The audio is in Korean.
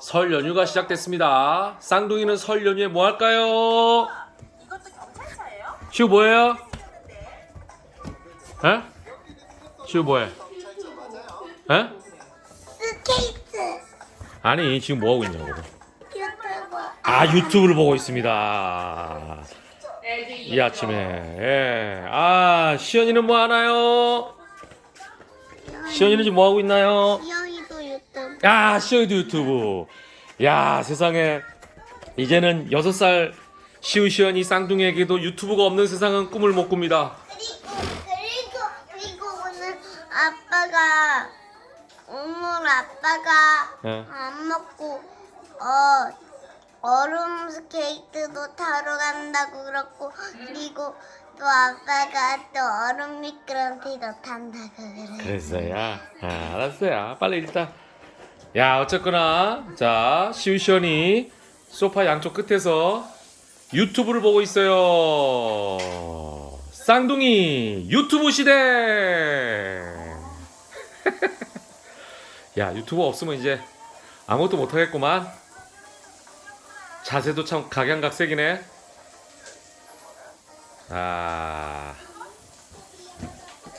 설 연휴가 시작됐습니다. 쌍둥이는 설 연휴에 뭐 할까요? 이것도 경찰차예요? 시우 뭐예요? 에? 시우 뭐해? 에? 스케이트 아니 지금 뭐 하고 있냐고. 유튜브 아 유튜브를 보고 있습니다. 이 아침에 예. 아 시연이는 뭐 하나요? 시연이는 지금 뭐 하고 있나요? 야 시연이도 유튜브. 야 세상에 이제는 여섯 살 시우 시연이 쌍둥이에게도 유튜브가 없는 세상은 꿈을 못 꿉니다. 그리고 그리고 그리고 오늘 아빠가 오늘 아빠가 예. 안 먹고 어 얼음 스케이트도 타러 간다고 그랬고 그리고 또 아빠가 또 얼음 미끄럼틀도 탄다고 그래. 그랬어요. 아, 알았어요. 빨리 일단. 야, 어쨌거나 자 시우 시연이 소파 양쪽 끝에서 유튜브를 보고 있어요. 쌍둥이 유튜브 시대. 야, 유튜브 없으면 이제 아무것도 못 하겠구만. 자세도 참 각양각색이네. 아.